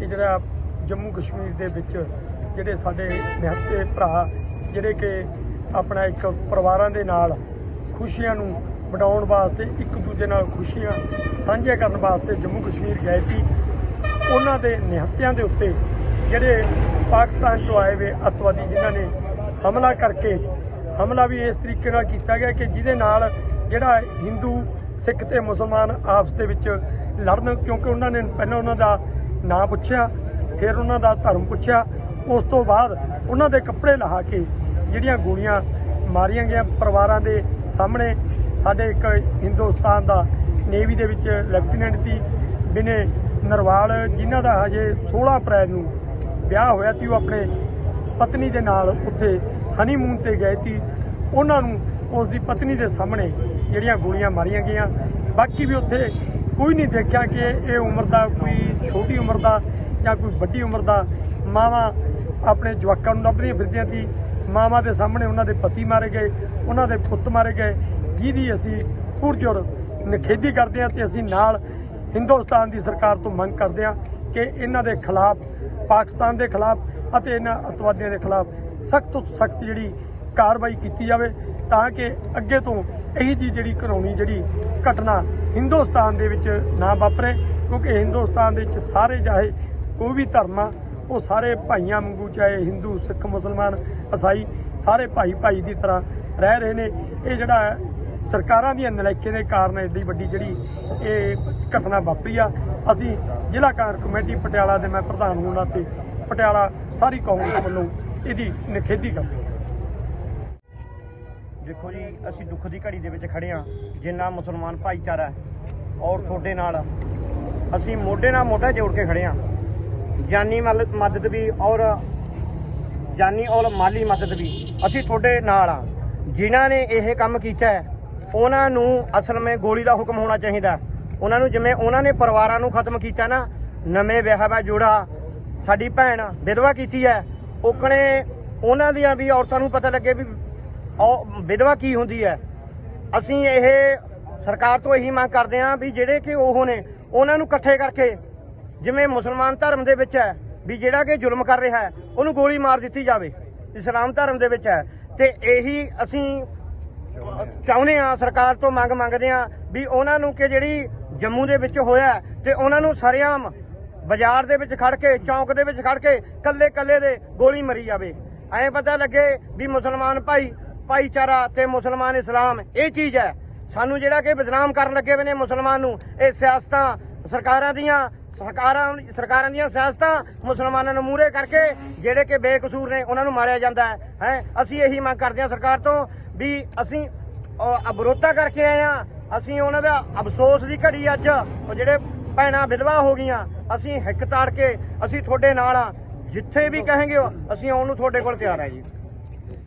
ਕਿ ਜਿਹੜਾ ਜੰਮੂ ਕਸ਼ਮੀਰ ਦੇ ਵਿੱਚ ਜਿਹੜੇ ਸਾਡੇ ਨਿਹੱਤੇ ਭਰਾ, ਜਿਹੜੇ ਕਿ ਆਪਣਾ ਇੱਕ ਪਰਿਵਾਰਾਂ ਦੇ ਨਾਲ ਖੁਸ਼ੀਆਂ ਨੂੰ ਬਣਾਉਣ ਵਾਸਤੇ ਇੱਕ ਦੂਜੇ ਨਾਲ ਖੁਸ਼ੀਆਂ ਸਾਂਝੀਆਂ ਕਰਨ ਵਾਸਤੇ ਜੰਮੂ ਕਸ਼ਮੀਰ ਗਏ ਸੀ, ਉਹਨਾਂ ਦੇ ਨਿਹੱਤਿਆਂ ਦੇ ਉੱਤੇ ਜਿਹੜੇ ਪਾਕਿਸਤਾਨ ਚੋਂ ਆਏ ਵੇ ਅੱਤਵਾਦੀ ਜਿਨ੍ਹਾਂ ਨੇ ਹਮਲਾ ਕਰਕੇ, ਹਮਲਾ ਵੀ ਇਸ ਤਰੀਕੇ ਨਾਲ ਕੀਤਾ ਗਿਆ ਕਿ ਜਿਹਦੇ ਨਾਲ ਜਿਹੜਾ ਹਿੰਦੂ, ਸਿੱਖ ਤੇ ਮੁਸਲਮਾਨ ਆਪਸ ਦੇ ਵਿੱਚ ਲੜਨ ਕਿਉਂਕਿ ਉਹਨਾਂ ਨੇ ਪਹਿਲਾਂ ਉਹਨਾਂ ਦਾ ਨਾਂ ਪੁੱਛਿਆ, ਫਿਰ ਉਹਨਾਂ ਦਾ ਧਰਮ ਪੁੱਛਿਆ। ਉਸ ਤੋਂ ਬਾਅਦ ਉਹਨਾਂ ਦੇ ਕੱਪੜੇ ਲਾਹ ਕੇ ਜਿਹੜੀਆਂ ਗੋਲੀਆਂ ਮਾਰੀਆਂ ਗਈਆਂ ਪਰਿਵਾਰਾਂ ਦੇ ਸਾਹਮਣੇ, ਸਾਡੇ ਇੱਕ ਹਿੰਦੁਸਤਾਨ ਦਾ ਨੇਵੀ ਦੇ ਵਿੱਚ ਲੈਫਟੀਨੈਂਟ ਸੀ, ਬਿਨੇ ਨਰਵਾਲ, ਜਿਨ੍ਹਾਂ ਦਾ ਹਜੇ 16 ਅਪ੍ਰੈਲ ਨੂੰ ਵਿਆਹ ਹੋਇਆ ਸੀ, ਉਹ ਆਪਣੇ ਪਤਨੀ ਦੇ ਨਾਲ ਉੱਥੇ ਹਨੀਮੂਨ ਤੇ ਗਏ ਸੀ। ਉਹਨਾਂ ਨੂੰ ਉਸ ਦੀ ਪਤਨੀ ਦੇ ਸਾਹਮਣੇ ਜਿਹੜੀਆਂ ਗੋਲੀਆਂ ਮਾਰੀਆਂ ਗਈਆਂ। ਬਾਕੀ ਵੀ ਉੱਥੇ ਕੋਈ ਨਹੀਂ ਦੇਖਿਆ ਕਿ ਇਹ ਉਮਰ ਦਾ ਕੋਈ ਛੋਟੀ ਉਮਰ ਦਾ ਜਾਂ ਕੋਈ ਵੱਡੀ ਉਮਰ ਦਾ ਮਾਵਾਂ ਆਪਣੇ ਜਵਾਕਾਂ ਨੂੰ ਲੱਭਦੀਆਂ ਫਿਰਦੀਆਂ ਸੀ। ਮਾਵਾਂ ਦੇ ਸਾਹਮਣੇ ਉਹਨਾਂ ਦੇ ਪਤੀ ਮਾਰੇ ਗਏ, ਉਹਨਾਂ ਦੇ ਪੁੱਤ ਮਾਰੇ ਗਏ, ਜਿਹਦੀ ਅਸੀਂ ਪੁਰਜੋਰ ਨਿਖੇਧੀ ਕਰਦੇ ਹਾਂ ਤੇ ਅਸੀਂ ਨਾਲ ਹਿੰਦੁਸਤਾਨ ਦੀ ਸਰਕਾਰ ਤੋਂ ਮੰਗ ਕਰਦੇ ਹਾਂ ਕਿ ਇਹਨਾਂ ਦੇ ਖਿਲਾਫ, ਪਾਕਿਸਤਾਨ ਦੇ ਖਿਲਾਫ ਅਤੇ ਇਹਨਾਂ ਅਤਵਾਦੀਆਂ ਦੇ ਖਿਲਾਫ ਸਖਤ ਤੋਂ ਸਖਤ ਜਿਹੜੀ ਕਾਰਵਾਈ ਕੀਤੀ ਜਾਵੇ ਤਾਂ ਕਿ ਅੱਗੇ ਤੋਂ ਇਹੀ ਜੀ ਜਿਹੜੀ ਘਰੋਣੀ ਜਿਹੜੀ ਘਟਨਾ ਹਿੰਦੁਸਤਾਨ ਦੇ ਵਿੱਚ ਨਾ ਵਾਪਰੇ, ਕਿਉਂਕਿ ਹਿੰਦੁਸਤਾਨ ਦੇ ਵਿੱਚ ਸਾਰੇ ਚਾਹੇ ਕੋਈ ਵੀ ਧਰਮ ਆ, ਉਹ ਸਾਰੇ ਭਾਈਆਂ ਵਾਂਗੂ, ਚਾਹੇ ਹਿੰਦੂ, ਸਿੱਖ, ਮੁਸਲਮਾਨ ਈਸਾਈ ਸਾਰੇ ਭਾਈ ਭਾਈ ਦੀ ਤਰ੍ਹਾਂ ਰਹਿ ਰਹੇ ਨੇ। ਇਹ ਜਿਹੜਾ ਸਰਕਾਰਾਂ ਦੀਆਂ ਨਲਾਇਕੀ ਦੇ ਕਾਰਨ ਐਡੀ ਵੱਡੀ ਜਿਹੜੀ ਇਹ ਘਟਨਾ ਵਾਪਰੀ ਆ। ਅਸੀਂ ਜ਼ਿਲ੍ਹਾ ਕਾਰ ਕਮੇਟੀ ਪਟਿਆਲਾ ਦੇ ਮੈਂ ਪ੍ਰਧਾਨ ਹੋਣ ਨਾਤੇ ਪਟਿਆਲਾ ਸਾਰੀ ਕਾਂਗਰਸ ਵੱਲੋਂ ਇਹਦੀ ਨਿਖੇਧੀ ਕਰਦੇ ਹਾਂ। ਦੇਖੋ ਜੀ, ਅਸੀਂ ਦੁੱਖ ਦੀ ਘੜੀ ਦੇ ਵਿੱਚ ਖੜੇ ਆ ਜਿੰਨਾ ਮੁਸਲਮਾਨ ਭਾਈਚਾਰਾ ਹੈ ਔਰ ਤੁਹਾਡੇ ਨਾਲ। ਅਸੀਂ ਮੋਢੇ ਨਾਲ ਮੋਢਾ ਜੋੜ ਕੇ ਖੜੇ ਆ ਜਾਨੀ ਮਲ- ਮਦਦ ਵੀ ਔਰ ਜਾਨੀ ਔਰ ਮਾਲੀ ਮਦਦ ਵੀ ਅਸੀਂ ਤੁਹਾਡੇ ਨਾਲ ਆ ਜਿਨ੍ਹਾਂ ਨੇ ਇਹ ਕੰਮ ਕੀਤਾ ਉਹਨਾਂ ਨੂੰ ਅਸਲ ਵਿੱਚ ਗੋਲੀ ਦਾ ਹੁਕਮ ਹੋਣਾ ਚਾਹੀਦਾ ਉਹਨਾਂ ਨੂੰ ਜਿਵੇਂ ਉਹਨਾਂ ਨੇ ਪਰਿਵਾਰਾਂ ਨੂੰ ਖਤਮ ਕੀਤਾ ਨਾ, ਨਵੇਂ ਵਿਆਹ ਵਾ ਜੋੜਾ, ਸਾਡੀ ਭੈਣ ਵਿਧਵਾ ਕੀਤੀ ਹੈ, ਉਕਣੇ ਉਹਨਾਂ ਦੀਆਂ ਵੀ ਔਰਤਾਂ ਨੂੰ ਪਤਾ ਲੱਗੇ ਵੀ ਵਿਧਵਾ ਕੀ ਹੁੰਦੀ ਹੈ? ਅਸੀਂ ਇਹ ਸਰਕਾਰ ਤੋਂ ਇਹੀ ਮੰਗ ਕਰਦੇ ਹਾਂ ਵੀ ਜਿਹੜੇ ਕਿ ਉਹ ਨੇ ਉਹਨਾਂ ਨੂੰ ਇਕੱਠੇ ਕਰਕੇ ਜਿਵੇਂ ਮੁਸਲਮਾਨ ਧਰਮ ਦੇ ਵਿੱਚ ਹੈ ਵੀ ਜਿਹੜਾ ਕਿ ਜ਼ੁਲਮ ਕਰ ਰਿਹਾ ਹੈ ਉਹਨੂੰ ਗੋਲੀ ਮਾਰ ਦਿੱਤੀ ਜਾਵੇ ਇਸਲਾਮ ਧਰਮ ਦੇ ਵਿੱਚ ਹੈ। ਤੇ ਇਹੀ ਅਸੀਂ ਚਾਹੁੰਦੇ ਆ ਸਰਕਾਰ ਤੋਂ ਮੰਗ ਮੰਗਦੇ ਆ ਵੀ ਉਹਨਾਂ ਨੂੰ ਕਿ ਜਿਹੜੀ ਜੰਮੂ ਦੇ ਵਿੱਚ ਹੋਇਆ ਹੈ, ਤੇ ਉਹਨਾਂ ਨੂੰ ਸਰੇਆਮ ਬਾਜ਼ਾਰ ਦੇ ਵਿੱਚ ਖੜ ਕੇ ਚੌਂਕ ਦੇ ਵਿੱਚ ਖੜ ਕੇ ਕੱਲੇ ਕੱਲੇ ਦੇ ਗੋਲੀ ਮਰੀ ਜਾਵੇ। ਐਂ ਪਤਾ ਲੱਗੇ ਵੀ ਮੁਸਲਮਾਨ ਭਾਈ ਭਾਈਚਾਰਾ ਤੇ ਮੁਸਲਮਾਨ ਇਸਲਾਮ ਇਹ ਚੀਜ਼ ਹੈ। ਸਾਨੂੰ ਜਿਹੜਾ ਕਿ ਬਦਨਾਮ ਕਰਨ ਲੱਗੇ ਹੋਏ ਨੇ ਮੁਸਲਮਾਨ ਨੂੰ ਇਹ ਸਿਆਸਤਾਂ ਸਰਕਾਰਾਂ ਦੀਆਂ ਸਰਕਾਰਾਂ ਸਰਕਾਰਾਂ ਦੀਆਂ ਸਿਆਸਤਾਂ ਮੁਸਲਮਾਨਾਂ ਨੂੰ ਮੂਹਰੇ ਕਰਕੇ ਜਿਹੜੇ ਕਿ ਬੇਕਸੂਰ ਨੇ ਉਹਨਾਂ ਨੂੰ ਮਾਰਿਆ ਜਾਂਦਾ ਹੈ। ਹੈ ਅਸੀਂ ਇਹੀ ਮੰਗ ਕਰਦੇ ਹਾਂ ਸਰਕਾਰ ਤੋਂ ਵੀ ਅਸੀਂ ਅ, ਵਿਰੋਧਤਾ ਕਰਕੇ ਆਏ ਆ ਅਸੀਂ ਉਹਨਾਂ ਦਾ ਅਫਸੋਸ ਦੀ ਘੜੀ ਅੱਜ ਉਹ ਜਿਹੜੇ ਭੈਣਾਂ ਵਿਧਵਾ ਹੋ ਗਈਆਂ ਅਸੀਂ ਹਿੱਕ ਤਾੜ ਕੇ ਅਸੀਂ ਤੁਹਾਡੇ ਨਾਲ ਆ ਜਿੱਥੇ ਵੀ ਕਹਾਂਗੇ ਅਸੀਂ ਆਉਣ ਨੂੰ ਤੁਹਾਡੇ ਕੋਲ ਤਿਆਰ ਆ ਜੀ।